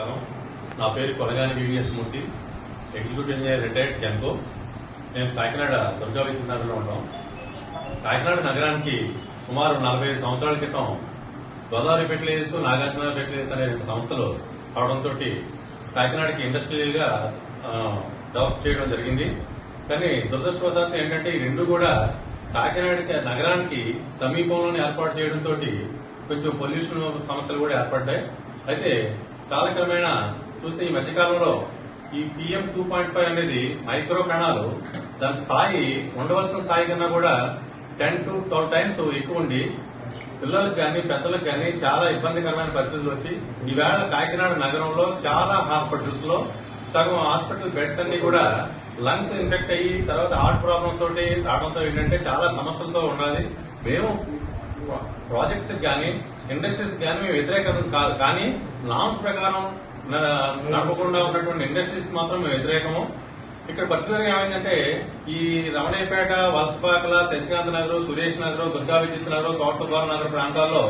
నమస్కారం. నా పేరు Kolagani VVS Murthy. Executive engineer retired GENCO మేము కాకినాడ దుర్గా విశ్వనాథంలో ఉంటాం. కాకినాడ నగరానికి సుమారు నలభై సంవత్సరాల క్రితం గోదావరి ఫెర్టిలైజర్స్ నాగార్జున ఫెర్టిలైజర్స్ అనే సంస్థలు రావడంతో కాకినాడకి ఇండస్ట్రియల్గా డెవలప్ చేయడం జరిగింది. కానీ దురదృష్టవశాత్తు ఏంటంటే ఈ రెండు కూడా కాకినాడకి నగరానికి సమీపంలోనే ఏర్పాటు చేయడంతో కొంచెం పొల్యూషన్ సమస్యలు కూడా ఏర్పడ్డాయి. అయితే కాలక్రమేణా చూస్తే ఈ మధ్యకాలంలో ఈ పిఎం టూ పాయింట్ ఫైవ్ అనేది మైక్రో కణాలు దాని స్థాయి ఉండవలసిన స్థాయి కన్నా కూడా టెన్ టు ట్వెల్వ్ టైమ్స్ ఎక్కువ ఉండి పిల్లలకు కానీ పెద్దలకు కానీ చాలా ఇబ్బందికరమైన పరిస్థితులు వచ్చి ఈవేళ కాకినాడ నగరంలో చాలా హాస్పిటల్స్లో సగం హాస్పిటల్ బెడ్స్ అన్ని కూడా లంగ్స్ ఇన్ఫెక్ట్ అయ్యి తర్వాత హార్ట్ ప్రాబ్లమ్స్ తోటి రావడంతో ఏంటంటే చాలా సమస్యలతో ఉండాలి. మేము ప్రాజెక్ట్స్ కానీ ఇండస్ట్రీస్ కానీ మేము వ్యతిరేకం కాదు కానీ నామ్స్ ప్రకారం నడపకుండా ఉన్నటువంటి ఇండస్ట్రీస్ మాత్రం మేము వ్యతిరేకము. ఇక్కడ పర్టికులర్గా ఏమైందంటే ఈ రమణయ్యపేట వలసపాకల శశికాంత్ నగర్ సురేష్ నగర్ దుర్గా విచిత్ర నగర్ తోటసుద్వార నగర్ ప్రాంతాల్లో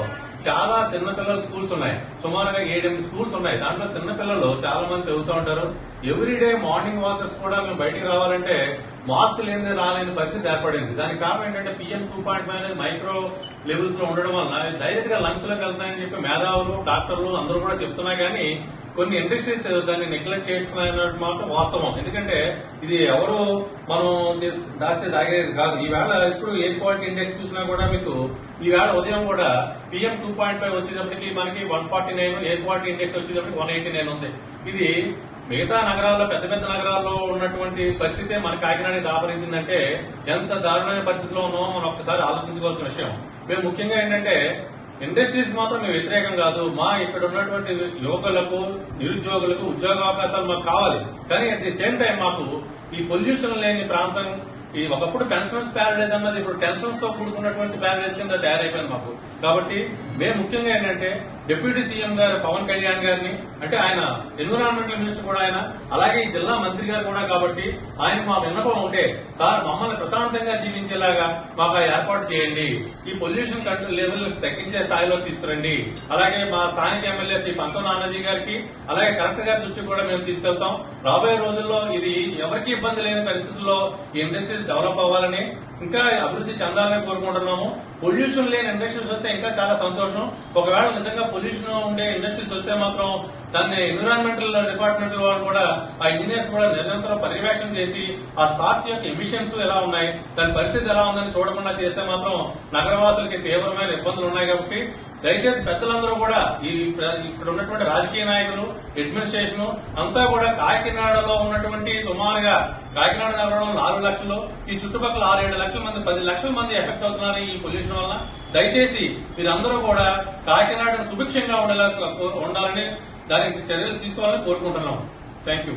చాలా చిన్న పిల్లల స్కూల్స్ ఉన్నాయి. సుమారుగా ఏడెనిమిది స్కూల్స్ ఉన్నాయి. దాంట్లో చిన్న పిల్లలు చాలా మంది చదువుతూ ఉంటారు. ఎవ్రీడే మార్నింగ్ వాకర్స్ కూడా మేము బయటికి రావాలంటే మాస్క్ లేని రాలేని పరిస్థితి ఏర్పడింది. దానికి కారణం ఏంటంటే పిఎం టూ పాయింట్ ఫైవ్ అనేది మైక్రో లెవెల్స్లో ఉండడం వలన డైరెక్ట్గా లంగ్స్లోకి వెళ్తాయని చెప్పి మేధావులు డాక్టర్లు అందరూ కూడా చెప్తున్నా గానీ కొన్ని ఇండస్ట్రీస్ దాన్ని నెగ్లెక్ట్ చేస్తున్నాయన్నట్టు మాత్రం వాస్తవం. ఎందుకంటే ఇది ఎవరు మనం చే- దాస్తే దాగేది కాదు. ఈవేళ ఇప్పుడు ఎయిర్ క్వాలిటీ ఇండెక్స్ చూసినా కూడా మీకు ఈవేళ ఉదయం కూడా PM two two point five వచ్చేటప్పటికి మనకి one forty nine air quality index వచ్చేటప్పటికి వన్ ఎయిటీ నైన్ ఉంది. ఇది మిగతా నగరాల్లో పెద్ద పెద్ద నగరాల్లో ఉన్నటువంటి పరిస్థితే మన కాకినాడకి దాపరించిందంటే ఎంత దారుణమైన పరిస్థితిలో ఉన్నామో మనం ఒక్కసారి ఆలోచించుకోవాల్సిన విషయం. మేము ముఖ్యంగా ఏంటంటే ఇండస్ట్రీస్ మాత్రం మేము వ్యతిరేకం కాదు. మా ఇక్కడ ఉన్నటువంటి యువకులకు నిరుద్యోగులకు ఉద్యోగ అవకాశాలు మాకు కావాలి. కానీ అట్ ది సేమ్ టైం మాకు ఈ పొల్యూషన్ లేని ప్రాంతం ఈ ఒకప్పుడు పెన్షనర్స్ ప్యారడైజ్ అన్నది ఇప్పుడు టెన్షన్స్తో కూడుకున్నటువంటి ప్యారడైజ్ కింద తయారైపోయింది మాకు. కాబట్టి మేము ముఖ్యంగా ఏంటంటే డిప్యూటీ సీఎం గారు పవన్ కళ్యాణ్ గారిని అంటే ఆయన ఎన్విరాన్మెంటల్ మినిస్టర్ కూడా ఆయన అలాగే ఈ జిల్లా మంత్రి గారు కూడా కాబట్టి ఆయన మా విన్నపం ఉంటే సార్ మమ్మల్ని ప్రశాంతంగా జీవించేలాగా మాకు ఏర్పాటు చేయండి. ఈ పొల్యూషన్ కంట్రోల్ లెవెల్ తగ్గించే స్థాయిలో తీసుకురండి. అలాగే మా స్థానిక ఎమ్మెల్యే శ్రీ పంతో నానాజీ గారికి అలాగే కలెక్టర్ గారి దృష్టికి కూడా మేము తీసుకెళ్తాం. రాబోయే రోజుల్లో ఇది ఎవరికి ఇబ్బంది లేని పరిస్థితుల్లో ఈ ఇండస్ట్రీ ఇండస్ట్రీస్ డెవలప్ అవ్వాలని ఇంకా అభివృద్ధి చెందాలని కోరుకుంటున్నాము. పొల్యూషన్ లేని ఇండస్ట్రీస్ వస్తే ఇంకా చాలా సంతోషం. ఒకవేళ నిజంగా పొల్యూషన్ ఉండే ఇండస్ట్రీస్ వస్తే మాత్రం దాన్ని ఎన్విరాన్మెంటల్ డిపార్ట్మెంట్ వాళ్ళు కూడా ఆ ఇంజనీర్స్ కూడా నిరంతరం పర్యవేక్షణ చేసి ఆ స్టాక్స్ యొక్క ఎమిషన్స్ ఎలా ఉన్నాయి దాని పరిస్థితి ఎలా ఉందని చూడకుండా చేస్తే మాత్రం నగరవాసులకి తీవ్రమైన ఇబ్బందులు ఉన్నాయి కాబట్టి దయచేసి పెద్దలందరూ కూడా ఈ ఇక్కడ ఉన్నటువంటి రాజకీయ నాయకులు అడ్మినిస్ట్రేషన్ అంతా కూడా కాకినాడలో ఉన్నటువంటి సుమారుగా కాకినాడ నగరంలో నాలుగు లక్షలు ఈ చుట్టుపక్కల ఆరు ఏడు లక్షల మంది పది లక్షల మంది ఎఫెక్ట్ అవుతున్నారు ఈ పొల్యూషన్ వల్ల దయచేసి మీరందరూ కూడా కాకినాడను సుభిక్షంగా ఉండేలా ఉండాలని దానికి చర్యలు తీసుకోవాలని కోరుకుంటున్నాం థ్యాంక్ యూ